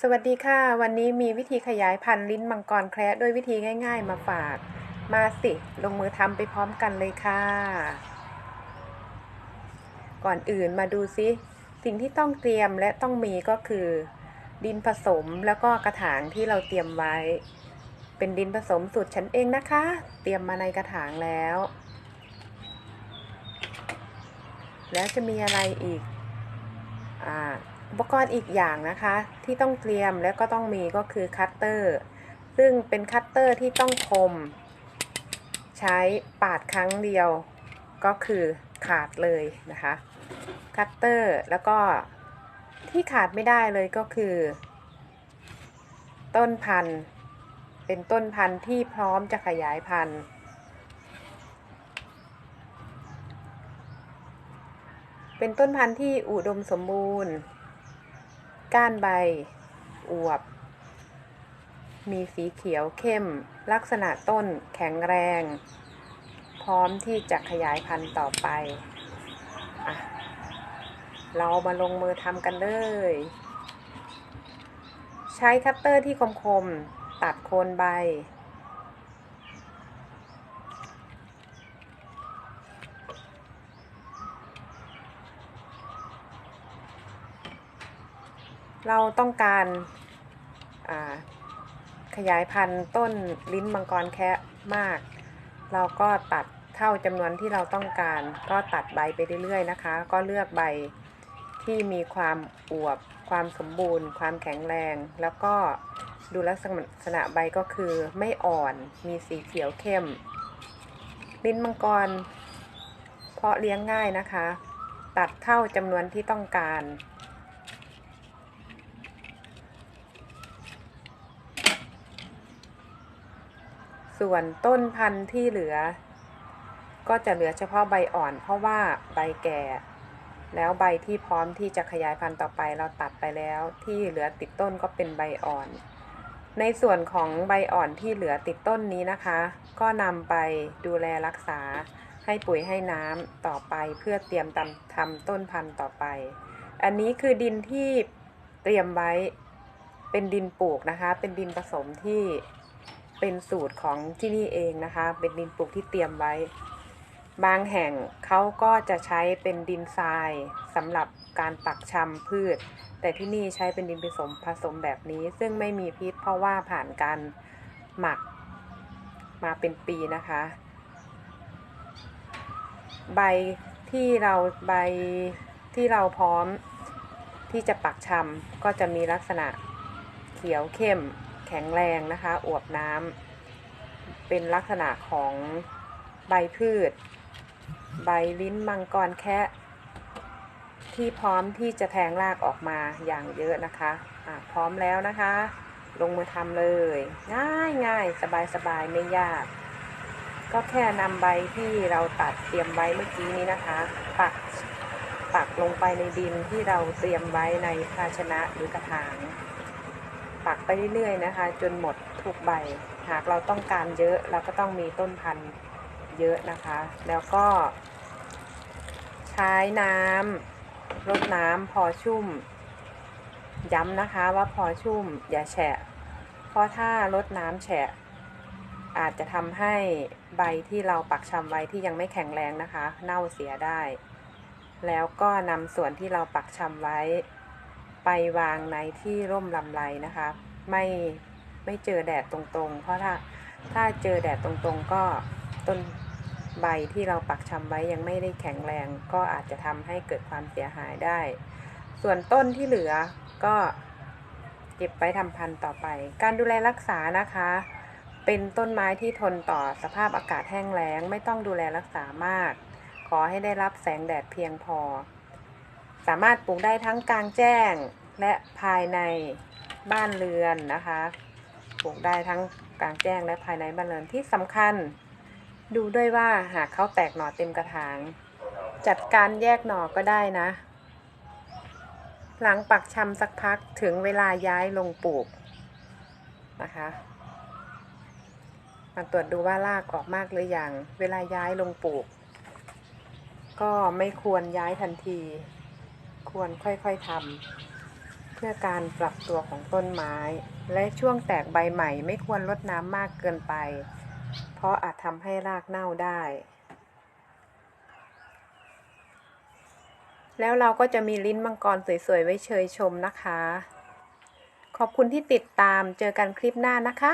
สวัสดีค่ะ วันนี้มีวิธีขยายพันธุ์ลิ้นมังกรแคระด้วยวิธีง่าย ๆ มาฝาก มาสิ ลงมือทำไปพร้อมกันเลยค่ะ ก่อนอื่นมาดูซิ สิ่งที่ต้องเตรียมและต้องมีก็คือ ดินผสมแล้วก็กระถางที่เราเตรียมไว้ เป็นดินผสมสูตรฉันเองนะคะ เตรียมมาในกระถางแล้ว แล้วจะมีอะไรอีก อ่า อุปกรณ์อีกอย่างนะคะที่ต้องเตรียมและก็ต้องมีก็คือคัตเตอร์ ซึ่งเป็นคัตเตอร์ที่ต้องคม ใช้ปาดครั้งเดียวก็คือขาดเลยนะคะ คัตเตอร์แล้วก็ที่ขาดไม่ได้เลยก็คือ ต้นพันธุ์ เป็นต้นพันธุ์ที่พร้อมจะขยายพันธุ์เป็นต้นพันธุ์ที่อุดมสมบูรณ์ ก้านใบ อวบ มีสีเขียวเข้ม ลักษณะต้นแข็งแรง พร้อมที่จะขยายพันธุ์ต่อไปอะเรามาลงมือทำกันเลย ใช้คัตเตอร์ที่คมๆ ตัดโคนใบ เราต้องการขยายพันธุ์ต้นลิ้นมังกรแคะมาก เราก็ตัดเท่าจำนวนที่เราต้องการ ก็ตัดใบไปเรื่อยๆนะคะ ก็เลือกใบที่มีความอวบ ความสมบูรณ์ ความแข็งแรง แล้วก็ดูลักษณะใบก็คือไม่อ่อน มีสีเขียวเข้ม ลิ้นมังกร เพาะเลี้ยงง่ายนะคะ ตัดเท่าจำนวนที่ต้องการ ส่วนต้นพันธุ์ที่เหลือ ก็จะเหลือเฉพาะใบอ่อน เพราะว่าใบแก่ แล้วใบที่พร้อมที่จะขยายพันธุ์ต่อไปเราตัดไปแล้ว ที่เหลือติดต้นก็เป็นใบอ่อน ในส่วนของใบอ่อนที่เหลือติดต้นนี้นะคะ ก็นำไปดูแลรักษาให้ปุ๋ยให้น้ำต่อไปเพื่อเตรียมทำต้นพันธุ์ต่อไป อันนี้คือดินที่เตรียมไว้เป็นดินปลูกนะคะ เป็นดินผสมที่ เป็นสูตรของที่นี่เองนะคะ เป็นดินปลูกที่เตรียมไว้ บางแห่งเขาก็จะใช้เป็นดินทรายสำหรับการปักชำพืช แต่ที่นี่ใช้เป็นดินผสมผสมแบบนี้ ซึ่งไม่มีพิษเพราะว่าผ่านการหมักมาเป็นปีนะคะ ใบที่เราใบที่เราพร้อมที่จะปักชำก็จะมีลักษณะเขียวเข้ม ข็งแรงนะคะอวบน้ำเป็นลักษณะของใบพืช ใบลิ้นมังกรแคะที่พร้อมที่จะแทงรากออกมาอย่างเยอะนะคะะพร้อมแล้วนะคะ ลงมือทำเลย ง่ายง่ายสบายสบายไม่ยาก ก็แค่นำใบที่เราตัดเตรียมไว้เมื่อกี้นี้นะคะ ปักปักลงไปในดินที่เราเตรียมไว้ในภาชนะหรือกระถาง ปักไปเรื่อยๆนะคะ จนหมดทุกใบ หากเราต้องการเยอะเราก็ต้องมีต้นพันธุ์เยอะนะคะ แล้วก็ ใช้น้ำรดน้ำพอชุ่ม ย้ำนะคะว่าพอชุ่มอย่าแฉะ เพราะถ้ารดน้ำแฉะ อาจจะทำให้ใบที่เราปักชำไว้ที่ยังไม่แข็งแรงนะคะ เน่าเสียได้ แล้วก็นำส่วนที่เราปักชำไว้ ไปวางในที่ร่มลำไรนะคะ ไม่ไม่เจอแดดตรงๆ เพราะถ้าถ้าเจอแดดตรงๆ ก็ต้นใบที่เราปักชำไว้ยังไม่ได้แข็งแรง ก็อาจจะทำให้เกิดความเสียหายได้ ส่วนต้นที่เหลือก็เก็บไปทำพันธุ์ต่อไป การดูแลรักษานะคะ เป็นต้นไม้ที่ทนต่อสภาพอากาศแห้งแล้ง ไม่ต้องดูแลรักษามาก ขอให้ได้รับแสงแดดเพียงพอ สามารถปลูกได้ทั้งกลางแจ้งและภายในบ้านเรือนนะคะ ปลูกได้ทั้งกลางแจ้งและภายในบ้านเรือนที่สำคัญ ดูด้วยว่าหากเขาแตกหน่อเต็มกระถาง จัดการแยกหน่อก็ได้นะ หลังปักชำสักพักถึงเวลาย้ายลงปลูกนะคะมาตรวจดูว่ารากออกมากหรืออยัง เวลาย้ายลงปลูก ก็ไม่ควรย้ายทันที ควรค่อยๆทำเพื่อการปรับตัวของต้นไม้ และช่วงแตกใบใหม่ไม่ควรลดน้ำมากเกินไป เพราะอาจทำให้รากเน่าได้ แล้วเราก็จะมีลิ้นมังกรสวยๆ ไว้เชยชมนะคะ ขอบคุณที่ติดตามเจอกันคลิปหน้านะคะ